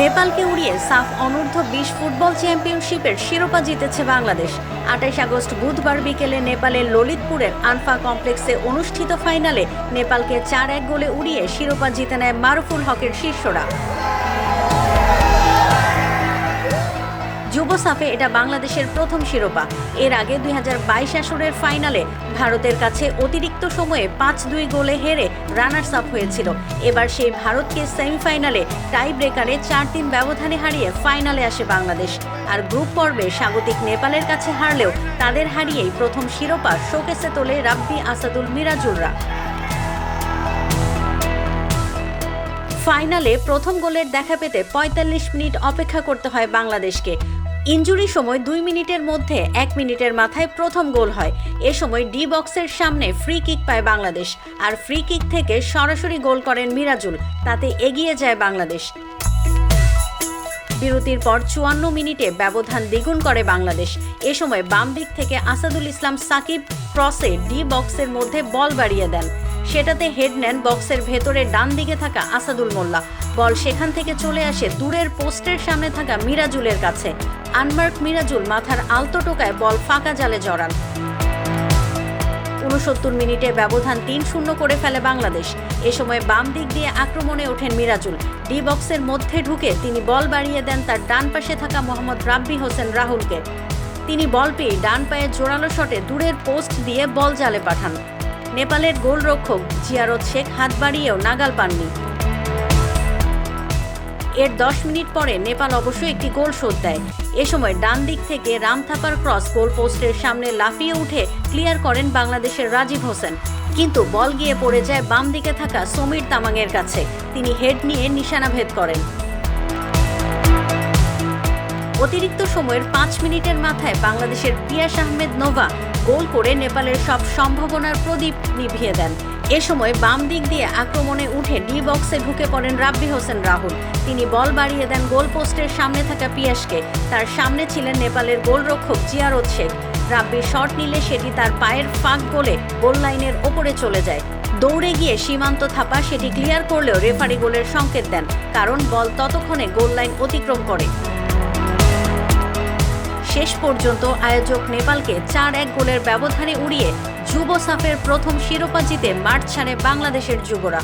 নেপালকে উড়িয়ে সাফ অনূর্ধ্ব বিশ ফুটবল চ্যাম্পিয়নশিপের শিরোপা জিতেছে বাংলাদেশ। আঠাইশ আগস্ট বুধবার বিকেলে নেপালের ললিতপুরের আনফা কমপ্লেক্সে অনুষ্ঠিত ফাইনালে নেপালকে চার এক গোলে উড়িয়ে শিরোপা জিতে নেয় মারুফুল হকের শিষ্যরা। যুব সাফে এটা বাংলাদেশের প্রথম শিরোপা। এর আগে দুই হাজার বাইশ আসরের ফাইনালে ভারতের কাছে অতিরিক্ত সময়ে পাঁচ দুই গোলে হেরে রানার্স আপ হয়েছিল। এবার সেই ভারতকে সেমিফাইনালে টাই ব্রেকারে চার তিন ব্যবধানে হারিয়ে ফাইনালে আসে বাংলাদেশ। আর গ্রুপ পর্বে স্বাগতিক নেপালের কাছে হারলেও তাদের হারিয়েই প্রথম শিরোপা শোকেসে তোলে রাব্বি আসাদুল মিরাজুররা ফাইনালে প্রথম গোলের দেখা পেতে ৪৫ মিনিট অপেক্ষা করতে হয় বাংলাদেশকে। ইঞ্জুরি সময় দুই মিনিটের মধ্যে এক মিনিটের মাথায় প্রথম গোল হয়। এ সময় ডি বক্সের সামনে ফ্রি কিক পায় বাংলাদেশ। আর ফ্রি কিক থেকে সরাসরি গোল করেন মিরাজুল। তাতে এগিয়ে যায় বাংলাদেশ। বিরতির পর চুয়ান্ন মিনিটে ব্যবধান দ্বিগুণ করে বাংলাদেশ। এ সময় বাম দিক থেকে আসাদুল ইসলাম সাকিব ক্রসে ডি বক্সের মধ্যে বল বাড়িয়ে দেন। সেটাতে হেড নেন বক্সের ভেতরে ডান দিকে থাকা আসাদুল মোল্লা। বল সেখান থেকে চলে আসে দূরের পোস্টের সামনে থাকা মিরাজুলের কাছে। আনমার্ক মিরাজুল মাথার আলতো টোকায় বল ফাঁকা জালে জড়ান। উনসত্তর মিনিটে ব্যবধান তিন শূন্য করে ফেলে বাংলাদেশ। এ সময় বাম দিক দিয়ে আক্রমণে ওঠেন মিরাজুল। ডি বক্সের মধ্যে ঢুকে তিনি বল বাড়িয়ে দেন তার ডান পাশে থাকা মোহাম্মদ রাব্বি হোসেন রাহুলকে। তিনি বল পেয়ে ডান পায়ে জোরালো শটে দূরের পোস্ট দিয়ে বল জালে পাঠান। নেপালের গোলরক্ষক জিয়ারত শেখ হাত বাড়িয়েও নাগাল পাননি। এর দশ মিনিট পরে নেপাল অবশ্য একটি গোল শোধ দেয়। এ সময় ডান দিক থেকে রামথাপার ক্রস গোল পোস্টের সামনে লাফিয়ে উঠে ক্লিয়ার করেন বাংলাদেশের রাজীব হোসেন। কিন্তু বল গিয়ে পড়ে যায় বাম দিকে থাকা সমীর তামাংয়ের কাছে। তিনি হেড নিয়ে নিশানা ভেদ করেন। অতিরিক্ত সময়ের পাঁচ মিনিটের মাথায় বাংলাদেশের পিয়াস আহমেদ নোভা গোল করে নেপালের সব সম্ভাবনার প্রদীপ নিভিয়ে দেন। এ সময় বাম দিক দিয়ে আক্রমণে উঠে ডি বক্সে ঢুকে পড়েন রাব্বি হোসেন রাহুল। তিনি বল বাড়িয়ে দেন গোল পোস্টের সামনে থাকা পিয়াসকে। তার সামনে ছিলেন নেপালের গোলরক্ষক জিয়ারত শেখ। রাব্বি শট নিলে সেটি তার পায়ের ফাঁক গোলে গোল লাইনের ওপরে চলে যায়। দৌড়ে গিয়ে সীমান্ত থাপা সেটি ক্লিয়ার করলেও রেফারি গোলের সংকেত দেন, কারণ বল ততক্ষণে গোল লাইন অতিক্রম করে। শেষ পর্যন্ত আয়োজক নেপালকে চার এক গোলের ব্যবধানে উড়িয়ে যুব সাফের প্রথম শিরোপা জিতে মাঠ ছাড়ে বাংলাদেশের যুবরা।